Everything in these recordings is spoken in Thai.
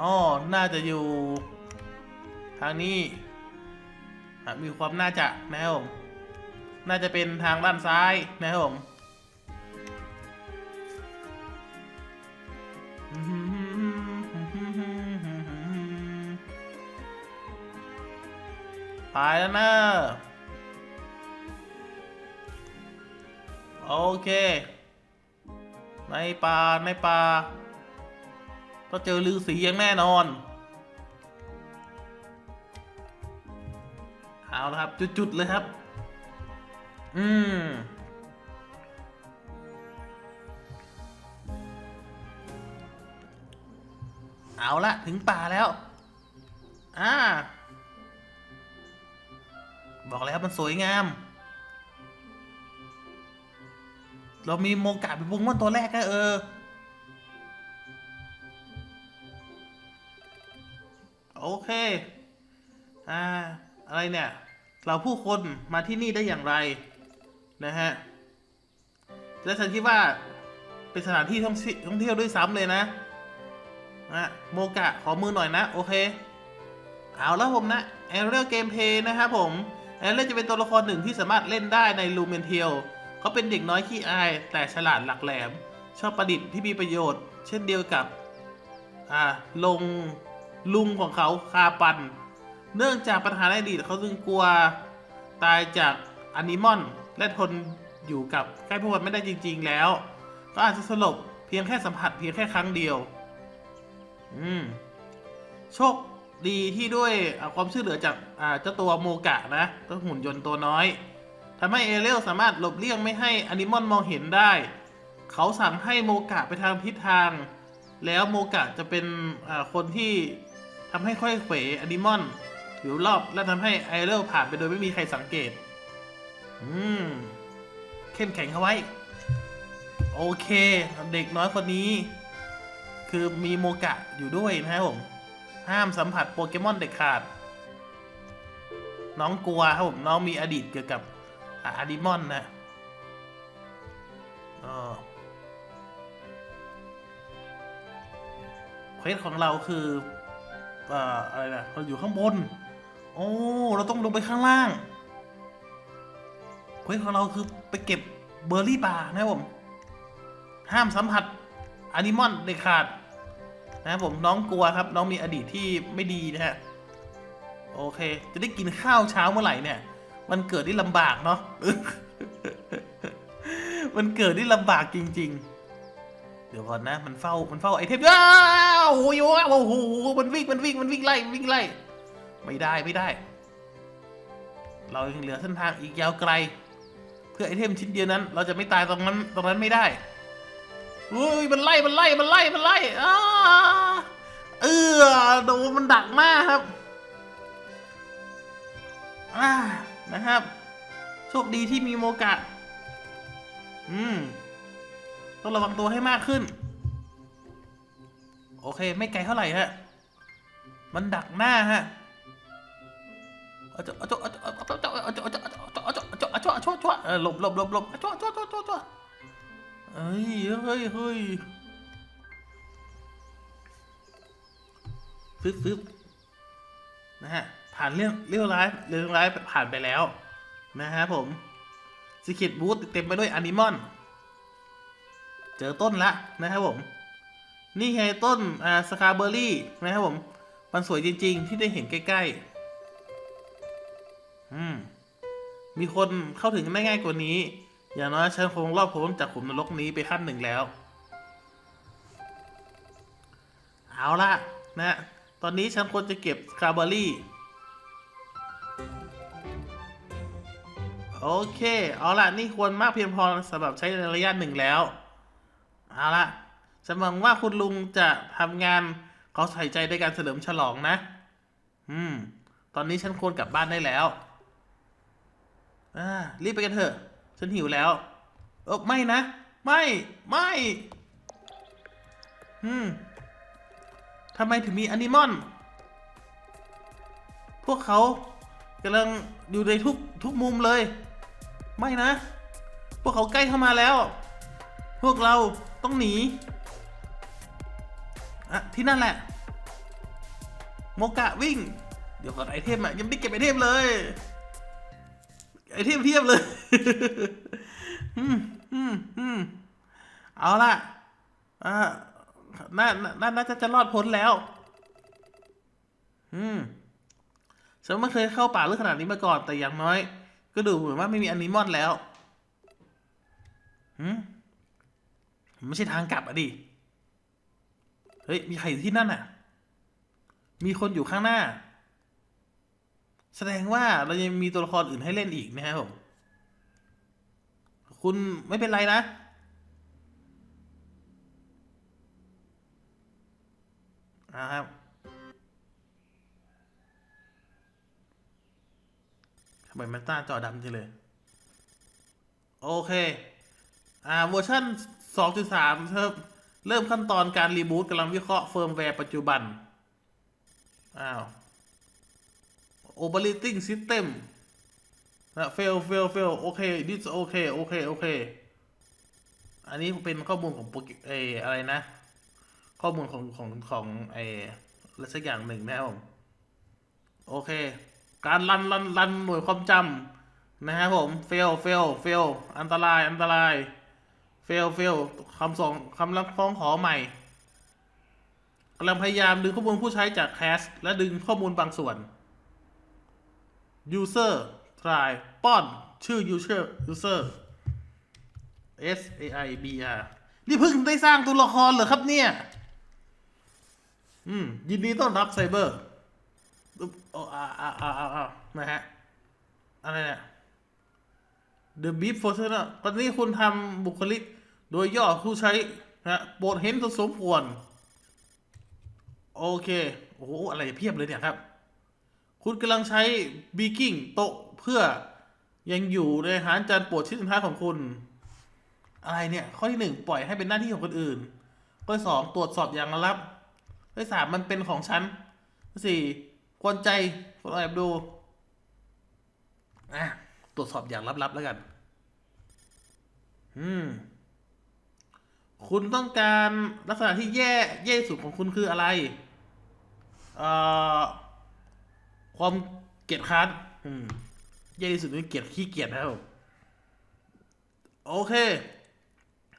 อ๋อน่าจะอยู่ ทางนี้ มีความน่าจะนะครับผม น่าจะเป็นทางด้านซ้ายนะครับผมตายแล้วนะโอเค ในป่าในป่า ต้องเจอลือสีอย่างแน่นอน เอาละครับ จุดๆเลยครับ อืมเอาละถึงป่าแล้ว อ่า บอกแล้วมันสวยงาม เรามีโมกะเป็นวงม่อนตัวแรกก็เออ โอเค อ่า อะไรเนี่ย เราผู้คนมาที่นี่ได้อย่างไรนะฮะ และฉันคิดว่าเป็นสถานที่ท่องเที่ยวท่องเที่ยวด้วยซ้ำเลยนะนะโมกะขอมือหน่อยนะ โอเค เอาแล้วผมนะ a อ r ร a l Gameplay นะครับผมแอ r เ a l จะเป็นตัวละครหนึ่งที่สามารถเล่นได้ในลูเมนเทียลเขาเป็นเด็กน้อยขี้อาย แต่ฉลาดหลักแหลม ชอบประดิษฐ์ที่มีประโยชน์ เช่นเดียวกับ อ่า ลง ลุงของเขาคาปัน เนื่องจากปัญหาในอดีตเขาจึงกลัวตายจากอนิมอน และทนอยู่กับใกล้พวกมันไม่ได้จริง ๆ แล้ว ก็อาจจะสลบเพียงแค่สัมผัสเพียงแค่ครั้งเดียว อืม โชคดีที่ด้วยความช่วยเหลือจากเจ้าตัวโมกะนะตัวหุ่นยนต์ตัวน้อยทำให้เอเรลสามารถหลบเลี่ยงไม่ให้อนิมอนมองเห็นได้ เขาสั่งให้โมกะไปทางทิศทาง แล้วโมกะจะเป็นคนที่ ทำให้ค่อยเขวอนิมอนอยู่รอบและทำให้ไอเรลผ่านไปโดยไม่มีใครสังเกต อืม เข้มแข็งเข้าไว้ โอเค เด็กน้อยคนนี้ คือมีโมกะอยู่ด้วยนะครับผม ห้ามสัมผัสโปเกมอนเด็ดขาด น้องกลัวครับผมน้องมีอดีตเกี่ยวกับอะดิมอนนะเออเควสของเราคือ อ่ออะไรนะเราอยู่ข้างบน โอ้เราต้องลงไปข้างล่างเควสของเราคือไปเก็บเบอร์รี่ป่านะครับผม ห้ามสัมผัสอนิมอนเด็ดขาด นะครับผมน้องกลัวครับ น้องมีอดีตที่ไม่ดีนะฮะโอเค จะได้กินข้าวเช้าเมื่อไหร่เนี่ย มันเกิดที่ลำบากเนาะมันเกิดที่ลำบากจริง ๆ ดี๋ยวก่อนนะ มันเฝ้า มันเฝ้าไอเทมอ้าวโอ้โหโอ้โห มันวิ่ง มันวิ่ง มันวิ่งไล่ วิ่งไล่ ไม่ได้ ไม่ได้ เรายังเหลือเส้นทางอีกยาวไกล เพื่อไอเทมชิ้นเดียวนั้น เราจะไม่ตายตรงนั้น ตรงนั้นไม่ได้เฮ้ย มันไล่ มันไล่ มันไล่ มันไล่อ้าเออโดนมันดักมากครับอ่านะครับ โชคดีที่มีโมกะ อืม ต้องระวังตัวให้มากขึ้น โอเค ไม่ไกลเท่าไหร่ฮะ มันดักหน้าฮะหลบหลบหลบหลบจ้าจ้าจ้าจ้าจ้าเฮ้ยเฮ้ยเฮ้ยฟึบฟึบนะฮะ ผ่านเรื่องเรื่องร้ายเรื่องร้ายผ่านไปแล้ว นะฮะผมสกิลบูธเต็มไปด้วยอนิมอน เจอต้นละนะครับผม นี่ไงต้นอ่าสคาเบอร์รี่ นะครับผม มันสวยจริง ๆ ที่ได้เห็นใกล้ ๆ อืม มีคนเข้าถึงได้ง่ายกว่านี้ อย่างน้อยฉันคงรอบพ้นจากขุมนรกนี้ไปขั้นหนึ่งแล้ว เอาละนะ ตอนนี้ฉันควรจะเก็บสคาร์บอรี่โอเค เอาละนี่ควรมากเพียงพอสำหรับใช้ในระยะหนึ่งแล้ว เอาละฉันหวังว่าคุณลุงจะทำงานเขาใส่ใจในการเฉลิมฉลองนะ อืม ตอนนี้ฉันควรกลับบ้านได้แล้วอ่ารีบไปกันเถอะ ฉันหิวแล้วเออไม่นะ ไม่ ไม่ อืมทำไมถึงมีอนิมอน พวกเขากำลังอยู่ในทุกทุกมุมเลย ไม่นะ พวกเขาใกล้เข้ามาแล้ว พวกเรา ต้องหนีอะที่นั่นแหละ โมกะวิ่ง เดี๋ยวก่อนไอเทมอะยังไม่เก็บไอเทมเลย ไอเทมเทียบเลยอืมอืมอืมเอาละอ่าน่าน่าน่าจะจะรอดพ้นแล้ว อืมฉันไม่เคยเข้าป่าลึกขนาดนี้มาก่อน แต่อย่างน้อย ก็ดูเหมือนว่าไม่มีแอนิมอนแล้วหืม ไม่ใช่ทางกลับอะดิ เฮ้ย มีใครอยู่ที่นั่นอะ มีคนอยู่ข้างหน้า แสดงว่าเรายังมีตัวละครอื่นให้เล่นอีกนะครับผมคุณไม่เป็นไรนะอ่าครับ ทำไมมันต้าจอดำจังเลย โอเค อ่า เวอร์ชั่น 2.3 เริ่มเริ่มขั้นตอนการรีบูตกำลังวิเคราะห์เฟิร์มแวร์ปัจจุบัน อ้าว operating system นะ fail fail fail โอเค this โอเคโอเคโอเค อันนี้เป็นข้อมูลของโปรกรมเอออะไรนะ ข้อมูลของของของไออะไรสักอย่างหนึ่งนะครับผมโอเค การรันรันรันหน่วยความจำนะครับผม fail fail fail อันตรายอันตราย fail fail คำสองคำรับฟ้องขอใหม่กำลังพยายามดึงข้อมูลผู้ใช้จากแคชและดึงข้อมูลบางส่วน user try ป้อนชื่อ user user S A I B R นี่เพิ่งได้สร้างตัวละครเหรอครับเนี่ย อืม ยินดีต้อนรับไซเบอร์โอ้อาอาอาอ่าอ่านะฮะ อะไรเนี่ย The Beef f o r t u n e ตอนนี้คุณทำบุคลิก โดยย่อผู้ใช้นะโปรดเห็นสมควร โอเค โอ้โห อะไรเพียบเลยเนี่ยครับ คุณกำลังใช้บีกิ้งโต๊ะเพื่อยังอยู่ในอาหารจานโปรดชิ้นสุดท้ายของคุณ อะไรเนี่ย ข้อที่หนึ่งปล่อยให้เป็นหน้าที่ของคนอื่น ข้อสองตรวจสอบอย่างลับ ข้อสามมันเป็นของฉันข้อสี่กวนใจคนแอบดูอะตรวจสอบอย่างลับๆแล้วกัน อืม คุณต้องการลักษณะที่แย่แย่ที่สุดของคุณคืออะไรเอ่อความเกลียดค้านอืมแย่ที่สุดคือเกลียดขี้เกียจนะครับโอเค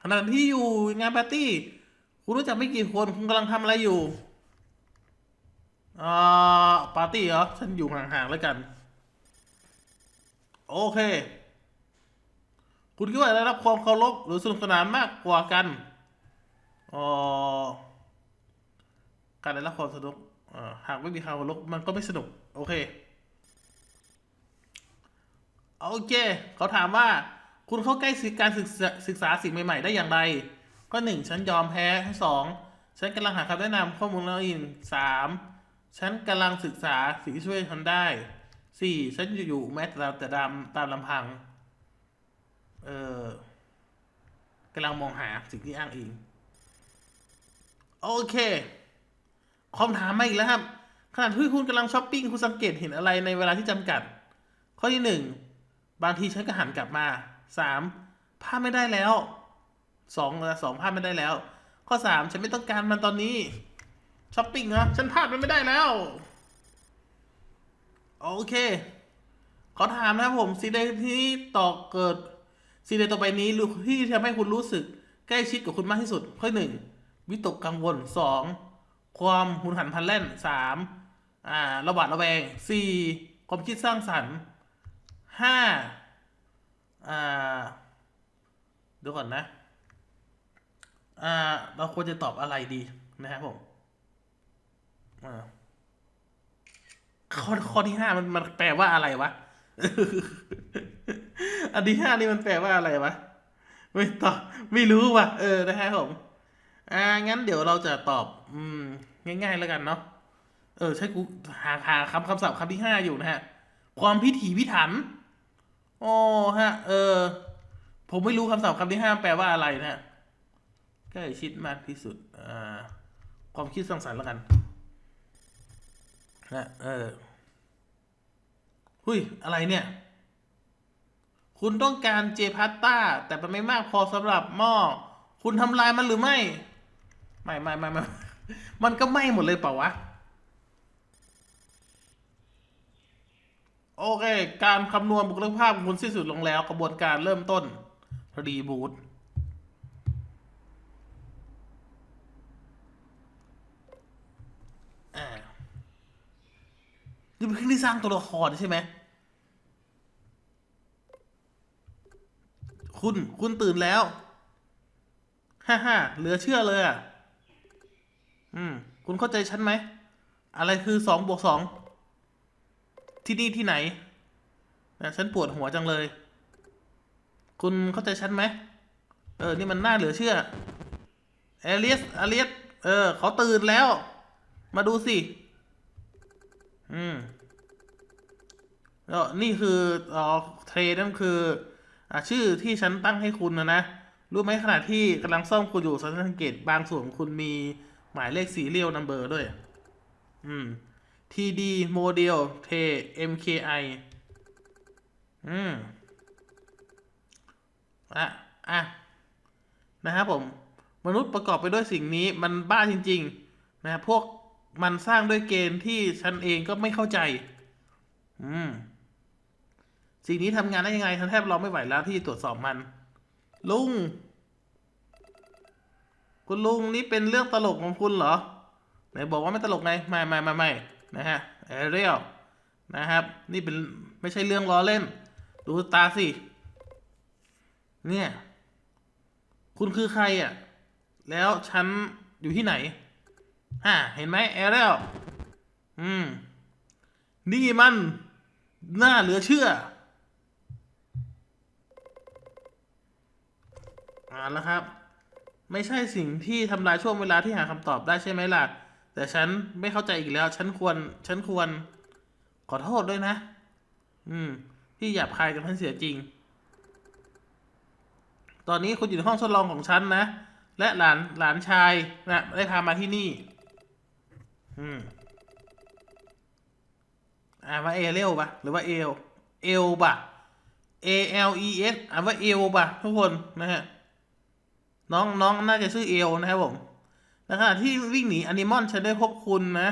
ขณะที่อยู่งานปาร์ตี้ คุณรู้จักไม่กี่คน คุณกำลังทำอะไรอยู่อ่าปาร์ตี้เหรอ ฉันอยู่ห่างๆแล้วกัน โอเค คุณคิดว่าได้รับความเคารพหรือสนุกสนานมากกว่ากันอ๋อ การได้รับความสนุกหากไม่มีความเคารพมันก็ไม่สนุก โอเค โอเค เขาถามว่า คุณเข้าใกล้การศึกษาศึกษาสิ่งใหม่ ๆ ได้อย่างไรข้อหนึ่งฉันยอมแพ้ข้อสองฉันกำลังหาคำแนะนำข้อมูลแล้วอินสามฉันกำลังศึกษาสิ่งที่ช่วยฉันได้สี่ฉันอยู่แม้แต่แต่ตามตามลำพัง เออกำลังมองหาสิ่งที่อ้างอิง โอเคคำถามมาอีกแล้วครับ ขณะที่คุณกำลังช้อปปิ้งคุณสังเกตเห็นอะไรในเวลาที่จำกัด ข้อที่หนึ่งบางทีฉันก็หันกลับมาสามภาพไม่ได้แล้วสองนะสองภาพไม่ได้แล้ว ข้อสามฉันไม่ต้องการมันตอนนี้ช้อปปิ้งนะฉันพลาดมันไม่ได้แล้ว โอเค ขอถามนะครับผมสิ่งใดที่ต่อเกิดสิ่งใดต่อไปนี้ที่ทำให้คุณรู้สึกใกล้ชิดกับคุณมากที่สุด ข้อหนึ่ง วิตกกังวลสองความหุนหันพลันแล่นสามอ่าระบาดระแวงสี่ความคิดสร้างสรรค์ห้าอ่าเดี๋ยวก่อนนะ อ่า เราควรจะตอบอะไรดีนะครับผมอ่าข้อข้อที่ห้ามันมันแปลว่าอะไรวะ อันที่ห้านี่มันแปลว่าอะไรวะ ไม่ตอบไม่รู้ว่ะ เออ นะฮะผม อ่างั้นเดี๋ยวเราจะตอบอืมง่าย ๆ แล้วกันเนาะเออใช่กูหาหาคำคำศัพท์คำที่ห้าอยู่นะฮะ ความพิถีพิถันอ๋อฮะ เออ ผมไม่รู้คำศัพท์คำที่ห้าแปลว่าอะไรนะฮะใกล้ชิดมากที่สุดอ่าความคิดสร้างสรรค์แล้วกันนะเออหุยอะไรเนี่ย คุณต้องการเจพาสต้า แต่มันไม่มากพอสำหรับหม้อคุณทำลายมันหรือไม่ ไม่ไม่ไม่ไม่มันก็ไหม้หมดเลยเปล่าวะ โอเค การคำนวณบุคลิกภาพของคุณสิ้นสุดลงแล้วกระบวนการเริ่มต้น รีบูตนี่เป็นเครื่องที่สร้างตัวละครใช่ไหม คุณ คุณตื่นแล้ว ฮ่าฮ่าเหลือเชื่อเลยอะ อืม คุณเข้าใจฉันไหม อะไรคือสองบวกสอง ที่นี่ที่ไหนนะฉันปวดหัวจังเลย คุณเข้าใจฉันไหม เออ นี่มันน่าเหลือเชื่อเอเลียสเอเลียส เออ เขาตื่นแล้ว มาดูสิ อืมแล้วนี่คืออ๋อเทรนั่นคืออ่าชื่อที่ฉันตั้งให้คุณนะนะ รู้ไหมขณะที่กำลังซ่อมคุณอยู่สังเกตบางส่วนของคุณมี หมายเลขสีเรียลนัมเบอร์ด้วย อืม TD โมเดลเท MKI อืมอะอะนะครับผม มนุษย์ประกอบไปด้วยสิ่งนี้มันบ้าจริง ๆ นะพวกมันสร้างด้วยเกณฑ์ที่ฉันเองก็ไม่เข้าใจ อืม สิ่งนี้ทำงานได้ยังไงฉันแทบรอไม่ไหวแล้วที่ตรวจสอบมัน ลุง คุณลุงนี่เป็นเรื่องตลกของคุณเหรอไหนบอกว่าไม่ตลกไงไม่ไม่ไม่ไม่นะฮะเอเรียลนะครับ นี่เป็นไม่ใช่เรื่องล้อเล่น ดูตาสิ เนี่ย คุณคือใครอะ แล้วฉันอยู่ที่ไหนฮะเห็นไหมเอเรียลอืม นี่มันน่าเหลือเชื่ออ่านแล้วครับ ไม่ใช่สิ่งที่ทำลายช่วงเวลาที่หาคำตอบได้ใช่ไหมล่ะ แต่ฉันไม่เข้าใจอีกแล้ว ฉันควร ฉันควร ขอโทษด้วยนะ อืม ที่หยาบคายกับท่านเสียจริง ตอนนี้คุณอยู่ในห้องทดลองของฉันนะ และหลานหลานชายนะได้พามาที่นี่ อืม อ่านว่าเอเลปะหรือว่าเอล เอลปะ A L E S อ่านว่าเอลปะทุกคนนะฮะ น้องน้องน่าจะชื่อเอลนะครับผมในขณะที่วิ่งหนีอนิมอนฉันได้พบคุณนะ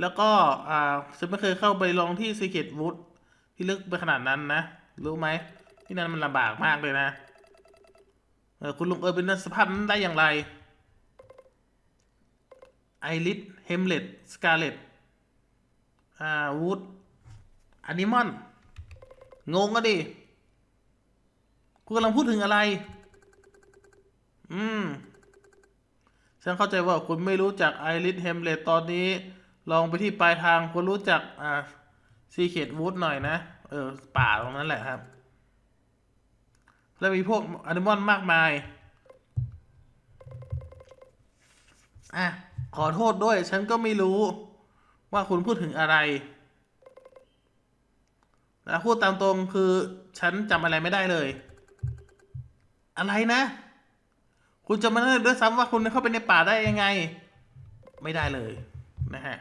แล้วก็อ่าฉันไม่เคยเข้าไปลองที่ Secret Wood ที่ลึกไปขนาดนั้นนะ รู้ไหมที่นั่นมันลำบากมากเลยนะเออคุณลุงเออเป็นสภาพนั้นได้อย่างไรไอริสเฮมเลตสกาเลตอ่าวูดอนิมอน งงก็ดิ คุณกำลังพูดถึงอะไร อืม ฉันเข้าใจว่าคุณไม่รู้จักไอริสเฮมเลตตอนนี้ ลองไปที่ปลายทางคุณรู้จัก อ่าซีเคดวูดหน่อยนะ เออ ป่าตรงนั้นแหละครับ แล้วมีพวกอนิมอนมากมาย อะ ขอโทษด้วย ฉันก็ไม่รู้ ว่าคุณพูดถึงอะไรแต่พูดตามตรงคือ ฉันจำอะไรไม่ได้เลย อะไรนะ คุณจะมาเล่าด้วยซ้ำว่าคุณเข้าไปในป่าได้ยังไง ไม่ได้เลยนะฮะ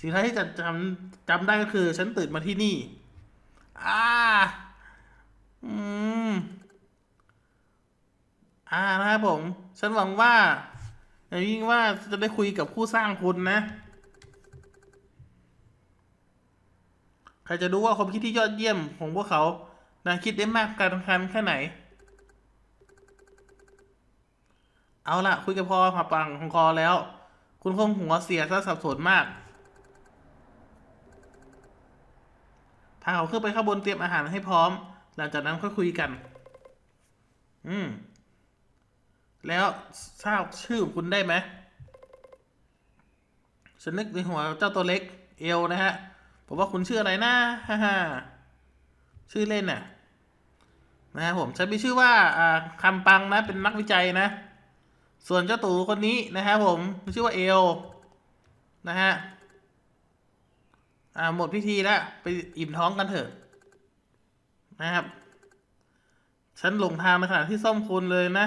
สิ่งที่จะจำจำได้ก็คือ ฉันตื่นมาที่นี่ อ่า อืม อ่านะครับผม ฉันหวังว่าอย่างยิ่งว่าจะได้คุยกับผู้สร้างคุณนะ ใครจะรู้ว่าความคิดที่ยอดเยี่ยมของพวกเขานะคิดได้มากการคันแค่ไหน เอาละคุยกับพอมาปังของคอแล้ว คุณคงหัวเสียซะสับสนมากพาเขาขึ้นไปข้างบนเตรียมอาหารให้พร้อม หลังจากนั้นค่อยคุยกัน อืม แล้วทราบชื่อคุณได้ไหมฉันนึกในหัวเจ้าตัวเล็ก เอลนะฮะ ผมว่าคุณชื่ออะไรนะฮ่าฮ่าชื่อเล่นน่ะ นะครับผม ฉันมีชื่อว่าอ่าคำปังนะ เป็นนักวิจัยนะ ส่วนเจ้าตู่คนนี้นะครับผมชื่อว่าเอลนะฮะอ่าหมดพิธีแล้ว ไปอิ่มท้องกันเถอะ นะครับ ฉันหลงทางในขณะที่ซ่อมคุณเลยนะ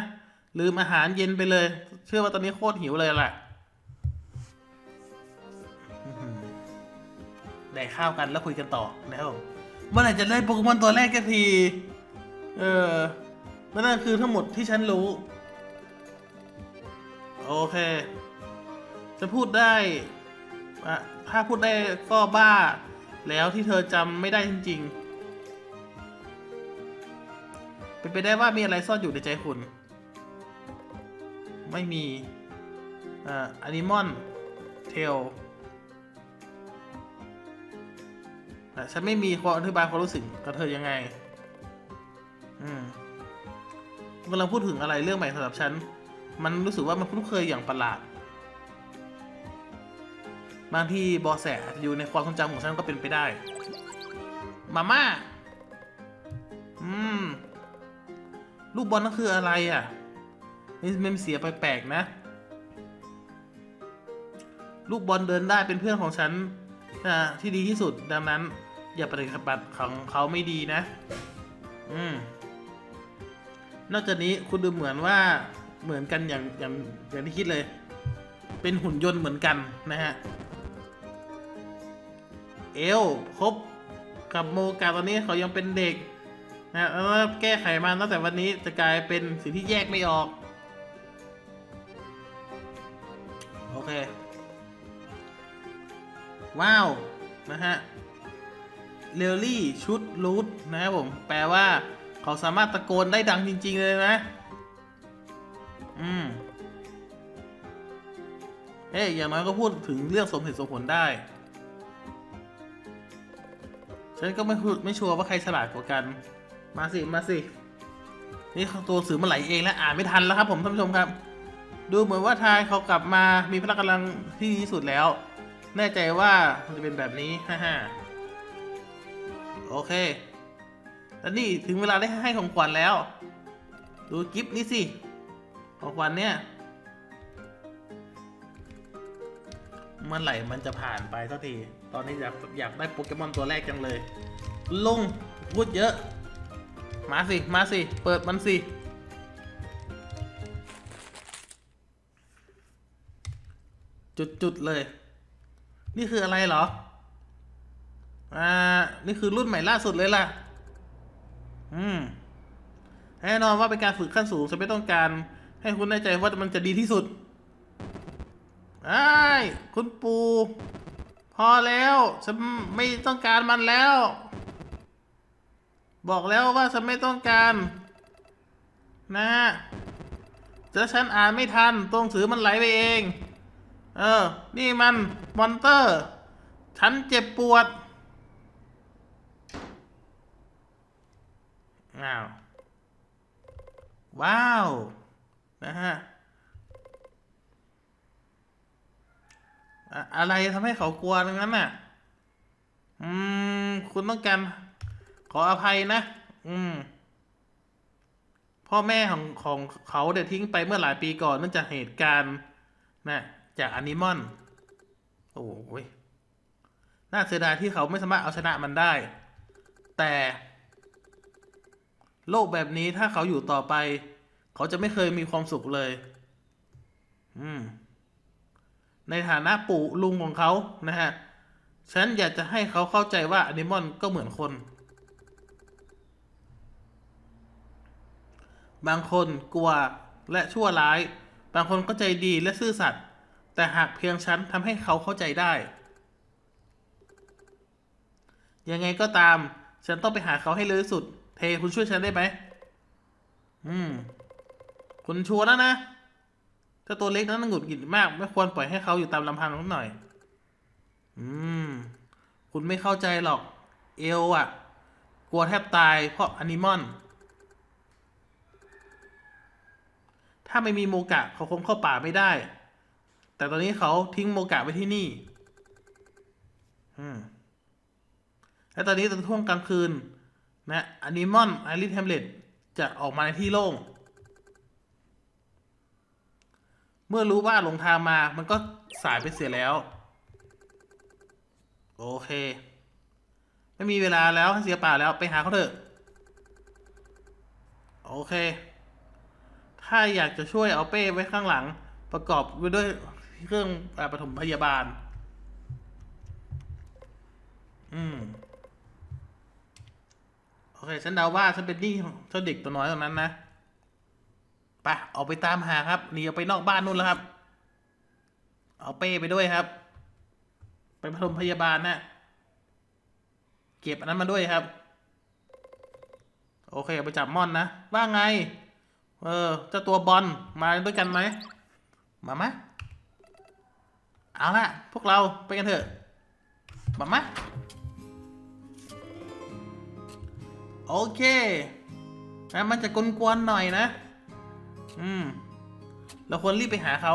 ลืมอาหารเย็นไปเลย เชื่อว่าตอนนี้โคตรหิวเลยแหละได้ข้าวกันแล้วคุยกันต่อนะครับเมื่อไหร่จะได้โปเกมอนตัวแรกกันที เออนั่นคือทั้งหมดที่ฉันรู้ โอเค จะพูดได้ถ้าพูดได้ก็บ้า แล้วที่เธอจำไม่ได้จริง ๆ เป็นไปได้ว่ามีอะไรซ่อนอยู่ในใจคุณ ไม่มีอ่าอนิมอนเทลแต่ฉันไม่มีความอธิบายความรู้สึกกับเธอยังไง อืมกำลังพูดถึงอะไรเรื่องใหม่สำหรับฉัน มันรู้สึกว่ามันคุ้นเคยอย่างประหลาด บางที่บอแสอาจจะอยู่ในความทรงจำของฉันก็เป็นไปได้ มาม่า อืม ลูกบอลนั่นคืออะไรอะนี่มันเสียไปแปลกๆนะ ลูกบอลเดินได้เป็นเพื่อนของฉันอ่าที่ดีที่สุดดังนั้น อย่าปฏิบัติของเขาไม่ดีนะ อืม นอกจากนี้คุณดูเหมือนว่า เหมือนกันอย่างอย่างอย่างที่คิดเลย เป็นหุ่นยนต์เหมือนกันนะฮะ เอลคบกับโมกาตอนนี้เขายังเป็นเด็กนะแล้วแก้ไขมาตั้งแต่วันนี้จะกลายเป็นสิ่งที่แยกไม่ออก โอเค ว้าว นะฮะเรลลี่ชุดรูทนะครับผม แปลว่าเขาสามารถตะโกนได้ดังจริง ๆ เลยนะ อืม เอ๊ะอย่างน้อยก็พูดถึงเรื่องสมเหตุสมผลได้ ฉันก็ไม่พูดไม่ชัวร์ว่าใครฉลาดกว่ากัน มาสิ มาสิ นี่ตัวสื่อมันไหลเองแล้วอ่านไม่ทันแล้วครับผมท่านผู้ชมครับ ดูเหมือนว่าทายเขากลับมามีพละกำลังที่ดีที่สุดแล้ว แน่ใจว่ามันจะเป็นแบบนี้ฮ่าฮ่าโอเคแล้วนี่ถึงเวลาได้ให้ของขวัญแล้ว ดูกิฟต์นี่สิ ของขวัญเนี่ยเมื่อไหร่มันจะผ่านไปสักที ตอนนี้อยากอยากได้โปเกมอนตัวแรกจังเลย ลงพูดเยอะ มาสิ มาสิ เปิดมันสิ จุดๆเลย นี่คืออะไรเหรอ อ่า นี่คือรุ่นใหม่ล่าสุดเลยล่ะ อืม แน่นอนว่าเป็นการฝึกขั้นสูงฉันไม่ต้องการ ให้คุณแน่ใจว่ามันจะดีที่สุดไอ้คุณปู่พอแล้ว ฉันไม่ต้องการมันแล้ว บอกแล้วว่าฉันไม่ต้องการ นะฮะแต่ฉันอ่านไม่ทันตรงสือมันไหลไปเอง เออ นี่มันมอนเตอร์ ฉันเจ็บปวด อ้าว ว้าว นะฮะอะไรทำให้เขากลัวดังนั้นน่ะ อืม คุณต้องการขออภัยนะ อืม พ่อแม่ของของเขาเด็ทิ้งไปเมื่อหลายปีก่อนเนื่องจากเหตุการณ์นะจากอนิมอน โอ้ยน่าเสียดายที่เขาไม่สามารถเอาชนะมันได้ แต่ โลกแบบนี้ถ้าเขาอยู่ต่อไป เขาจะไม่เคยมีความสุขเลย อืม ในฐานะปู่ลุงของเขานะฮะ ฉันอยากจะให้เขาเข้าใจว่าอนิมอนก็เหมือนคน บางคนกลัวและชั่วร้าย บางคนก็ใจดีและซื่อสัตย์ แต่หากเพียงฉันทำให้เขาเข้าใจได้ ยังไงก็ตาม ฉันต้องไปหาเขาให้เร็วที่สุด เทคุณช่วยฉันได้ไหม อืม คุณชัวร์แล้วนะถ้าตัวเล็กนั้นหงุดหงิดมาก ไม่ควรปล่อยให้เขาอยู่ตามลำพังนิดหน่อย อืม คุณไม่เข้าใจหรอก เอลอะกลัวแทบตายเพราะอนิมอน ถ้าไม่มีโมกะเขาคงเข้าป่าไม่ได้ แต่ตอนนี้เขาทิ้งโมกะไว้ที่นี่ อืม และตอนนี้ตอนช่วงกลางคืน นะอนิมอนไอริสแฮมเล็ตจะออกมาในที่โล่ง เมื่อรู้ว่าหลงทางมา มันก็สายไปเสียแล้ว โอเค ไม่มีเวลาแล้วเสียป่าแล้วไปหาเขาเถอะ โอเค ถ้าอยากจะช่วยเอาเป้ไว้ข้างหลัง ประกอบไว้ด้วยเครื่องปฐมพยาบาล อืม โอเค ฉันเดาว่าฉันเป็นหนี้เจ้าเด็กตัวน้อยตรงนั้นนะ ไปออกไปตามหาครับหนีออกไปนอกบ้านนู่นแล้วครับ เอาเป้ไปด้วยครับ ไปปฐมพยาบาลนะเก็บอันนั้นมาด้วยครับ โอเคไปจับม่อนนะ ว่าไง เออเจ้าตัวบอลมาด้วยกันไหมมามะเอาละพวกเราไปกันเถอะมามะโอเคนะมันจะกวนๆหน่อยนะ อืมเราควรรีบไปหาเขา